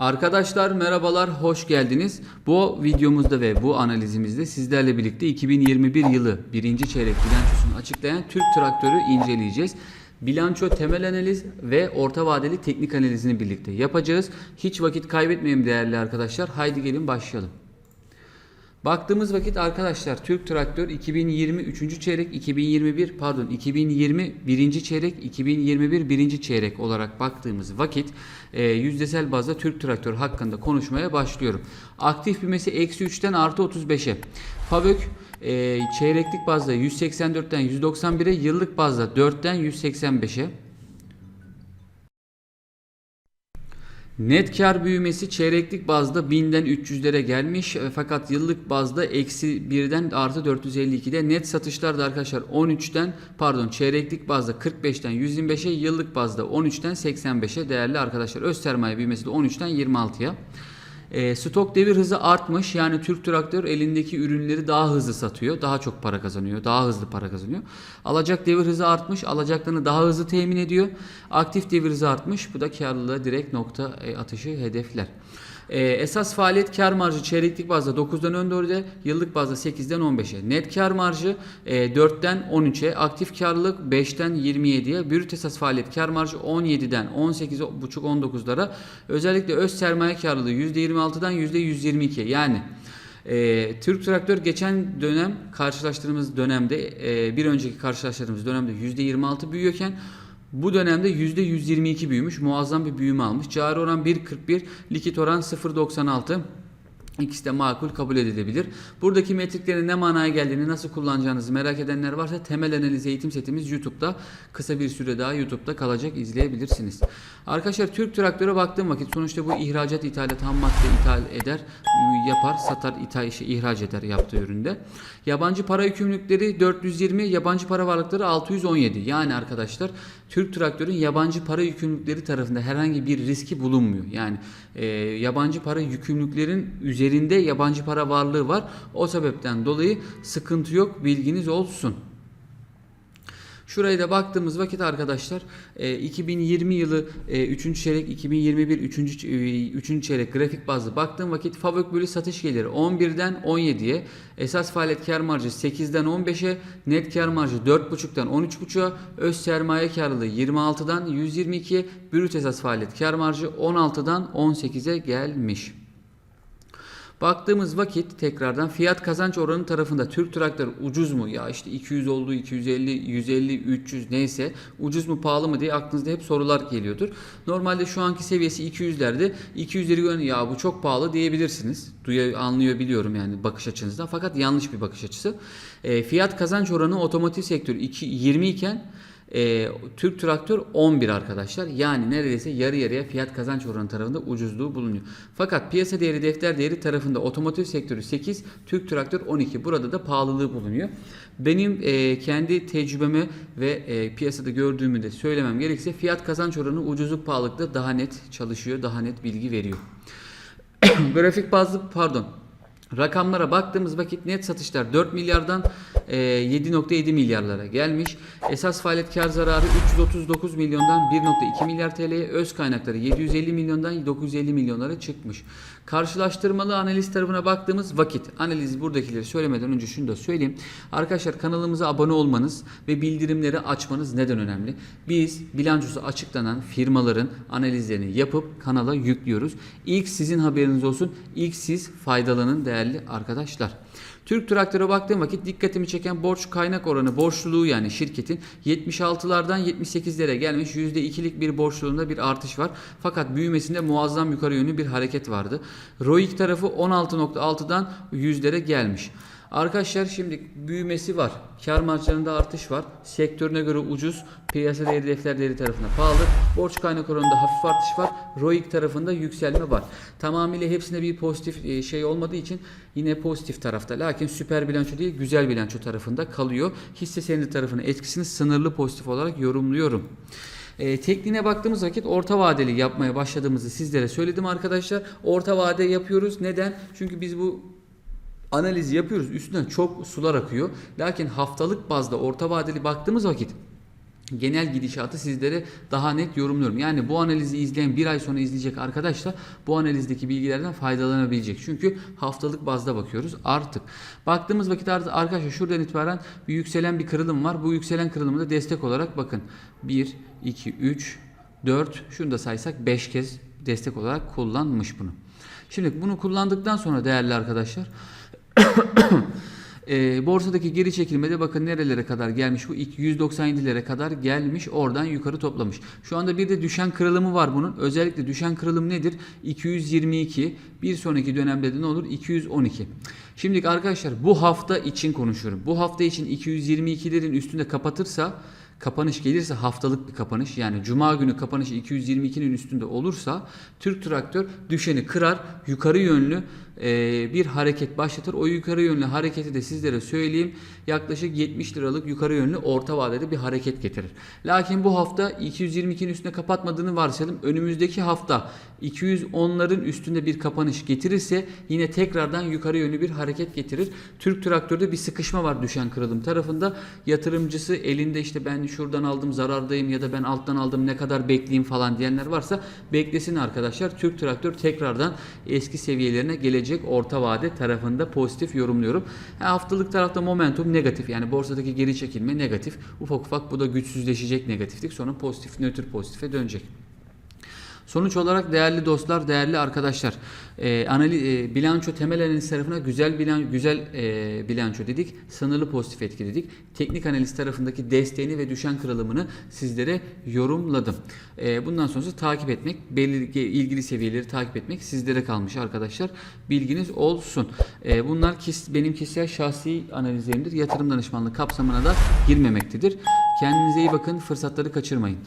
Arkadaşlar merhabalar, hoş geldiniz. Bu videomuzda ve bu analizimizde sizlerle birlikte 2021 yılı birinci çeyrek bilançosunu açıklayan Türk Traktörü inceleyeceğiz. Bilanço temel analiz ve orta vadeli teknik analizini birlikte yapacağız. Hiç vakit kaybetmeyelim değerli arkadaşlar. Haydi gelin başlayalım. Baktığımız vakit arkadaşlar Türk Traktör 2020 3. çeyrek 2021 pardon 2020 1. çeyrek 2021 1. çeyrek olarak baktığımız vakit e, yüzdesel bazda Türk Traktör hakkında konuşmaya başlıyorum. Aktif büyümesi eksi 3'ten artı 35'e. Favök e, çeyreklik bazda 184'ten 191'e yıllık bazda 4'ten 185'e. Net kar büyümesi çeyreklik bazda 1000'den 300'lere gelmiş e, fakat yıllık bazda eksi 1'den artı 452'de net satışlar da arkadaşlar 13'ten pardon çeyreklik bazda 45'ten 125'e yıllık bazda 13'ten 85'e değerli arkadaşlar öz sermaye büyümesi de 13'ten 26'ya. E, stok devir hızı artmış. Yani Türk Traktör elindeki ürünleri daha hızlı satıyor. Daha çok para kazanıyor. Daha hızlı para kazanıyor. Alacak devir hızı artmış. Alacaklarını daha hızlı temin ediyor. Aktif devir hızı artmış. Bu da karlılığa direkt nokta e, atışı hedefler. E, esas faaliyet kar marjı çeyreklik bazda 9'dan 14'e, yıllık bazda 8'den 15'e. Net kar marjı e, 4'ten 13'e, aktif karlılık 5'ten 27'ye, brüt esas faaliyet kar marjı 17'den 18,5-19'lara, özellikle öz sermaye karlılığı %26'dan %122'ye. Yani e, Türk Traktör geçen dönem karşılaştırdığımız dönemde e, bir önceki karşılaştırdığımız dönemde %26 büyüyorken bu dönemde %122 büyümüş. Muazzam bir büyüme almış. Cari oran 1.41, likit oran 0.96. İkisi de makul kabul edilebilir. Buradaki metriklerin ne manaya geldiğini nasıl kullanacağınızı merak edenler varsa temel analiz eğitim setimiz YouTube'da kısa bir süre daha YouTube'da kalacak izleyebilirsiniz. Arkadaşlar Türk Traktör'e baktığım vakit sonuçta bu ihracat ithalat ham madde ithal eder, yapar, satar, ithal, işi ihraç eder yaptığı üründe. Yabancı para yükümlülükleri 420, yabancı para varlıkları 617. Yani arkadaşlar Türk Traktör'ün yabancı para yükümlülükleri tarafında herhangi bir riski bulunmuyor. Yani e, yabancı para yükümlülüklerin üzerinde yabancı para varlığı var. O sebepten dolayı sıkıntı yok. Bilginiz olsun. Şuraya da baktığımız vakit arkadaşlar e, 2020 yılı e, 3. çeyrek 2021 3. E, 3. çeyrek grafik bazlı baktığım vakit Favök bölü satış geliri 11'den 17'ye esas faaliyet kar marjı 8'den 15'e net kar marjı 4.5'tan 13.5'a öz sermaye karlılığı 26'dan 122'ye brüt esas faaliyet kar marjı 16'dan 18'e gelmiş. Baktığımız vakit tekrardan fiyat kazanç oranı tarafında Türk Traktör ucuz mu? Ya işte 200 oldu, 250, 150, 300 neyse ucuz mu pahalı mı diye aklınızda hep sorular geliyordur. Normalde şu anki seviyesi 200'lerde 200'leri gören ya bu çok pahalı diyebilirsiniz. Duyuyor, anlıyor biliyorum yani bakış açınızdan fakat yanlış bir bakış açısı. E, fiyat kazanç oranı otomotiv sektörü 2, 20 iken e, Türk Traktör 11 arkadaşlar. Yani neredeyse yarı yarıya fiyat kazanç oranı tarafında ucuzluğu bulunuyor. Fakat piyasa değeri defter değeri tarafında otomotiv sektörü 8, Türk Traktör 12. Burada da pahalılığı bulunuyor. Benim e, kendi tecrübemi ve e, piyasada gördüğümü de söylemem gerekirse fiyat kazanç oranı ucuzluk pahalılıkta daha net çalışıyor, daha net bilgi veriyor. Grafik bazlı pardon Rakamlara baktığımız vakit net satışlar 4 milyardan e, 7.7 milyarlara gelmiş. Esas faaliyet kar zararı 339 milyondan 1.2 milyar TL'ye öz kaynakları 750 milyondan 950 milyonlara çıkmış. Karşılaştırmalı analiz tarafına baktığımız vakit analiz buradakileri söylemeden önce şunu da söyleyeyim. Arkadaşlar kanalımıza abone olmanız ve bildirimleri açmanız neden önemli? Biz bilançosu açıklanan firmaların analizlerini yapıp kanala yüklüyoruz. İlk sizin haberiniz olsun. İlk siz faydalanın değerli arkadaşlar. Türk Traktör'e baktığım vakit dikkatimi çeken borç kaynak oranı borçluluğu yani şirketin 76'lardan 78'lere gelmiş %2'lik bir borçluluğunda bir artış var. Fakat büyümesinde muazzam yukarı yönlü bir hareket vardı. ROIC tarafı 16.6'dan 100'lere gelmiş. Arkadaşlar şimdi büyümesi var. Kar marjlarında artış var. Sektörüne göre ucuz. Piyasa değeri defter değeri tarafında pahalı. Borç kaynak oranında hafif artış var. ROIC tarafında yükselme var. Tamamıyla hepsinde bir pozitif e, şey olmadığı için yine pozitif tarafta. Lakin süper bilanço değil güzel bilanço tarafında kalıyor. Hisse senedi tarafının etkisini sınırlı pozitif olarak yorumluyorum. E, tekniğine baktığımız vakit orta vadeli yapmaya başladığımızı sizlere söyledim arkadaşlar. Orta vade yapıyoruz. Neden? Çünkü biz bu analizi yapıyoruz. Üstünden çok sular akıyor. Lakin haftalık bazda orta vadeli baktığımız vakit genel gidişatı sizlere daha net yorumluyorum. Yani bu analizi izleyen bir ay sonra izleyecek arkadaş da bu analizdeki bilgilerden faydalanabilecek. Çünkü haftalık bazda bakıyoruz artık. Baktığımız vakit artık arkadaşlar şuradan itibaren bir yükselen bir kırılım var. Bu yükselen kırılımı da destek olarak bakın. 1, 2, 3, 4 şunu da saysak 5 kez destek olarak kullanmış bunu. Şimdi bunu kullandıktan sonra değerli arkadaşlar e, borsadaki geri çekilmede bakın nerelere kadar gelmiş bu ilk 197'lere kadar gelmiş oradan yukarı toplamış. Şu anda bir de düşen kırılımı var bunun. Özellikle düşen kırılım nedir? 222 bir sonraki dönemde de ne olur? 212. Şimdi arkadaşlar bu hafta için konuşuyorum. Bu hafta için 222'lerin üstünde kapatırsa kapanış gelirse haftalık bir kapanış yani cuma günü kapanış 222'nin üstünde olursa Türk Traktör düşeni kırar yukarı yönlü e, bir hareket başlatır. O yukarı yönlü hareketi de sizlere söyleyeyim yaklaşık 70 liralık yukarı yönlü orta vadede bir hareket getirir. Lakin bu hafta 222'nin üstünde kapatmadığını varsayalım. Önümüzdeki hafta 210'ların üstünde bir kapanış getirirse yine tekrardan yukarı yönlü bir hareket getirir. Türk Traktör'de bir sıkışma var düşen kırılım tarafında. Yatırımcısı elinde işte ben şuradan aldım zarardayım ya da ben alttan aldım ne kadar bekleyeyim falan diyenler varsa beklesin arkadaşlar. Türk Traktör tekrardan eski seviyelerine gelecek orta vade tarafında pozitif yorumluyorum. Ha, haftalık tarafta momentum negatif yani borsadaki geri çekilme negatif. Ufak ufak bu da güçsüzleşecek negatiflik sonra pozitif nötr pozitife dönecek. Sonuç olarak değerli dostlar, değerli arkadaşlar, e, anali, e, bilanço temel analiz tarafına güzel bilan güzel e, bilanço dedik, sınırlı pozitif etki dedik. Teknik analiz tarafındaki desteğini ve düşen kırılımını sizlere yorumladım. E, bundan sonrası takip etmek, belli ilgili seviyeleri takip etmek sizlere kalmış arkadaşlar. Bilginiz olsun. E, bunlar kis, benim kişisel şahsi analizlerimdir. Yatırım danışmanlığı kapsamına da girmemektedir. Kendinize iyi bakın, fırsatları kaçırmayın.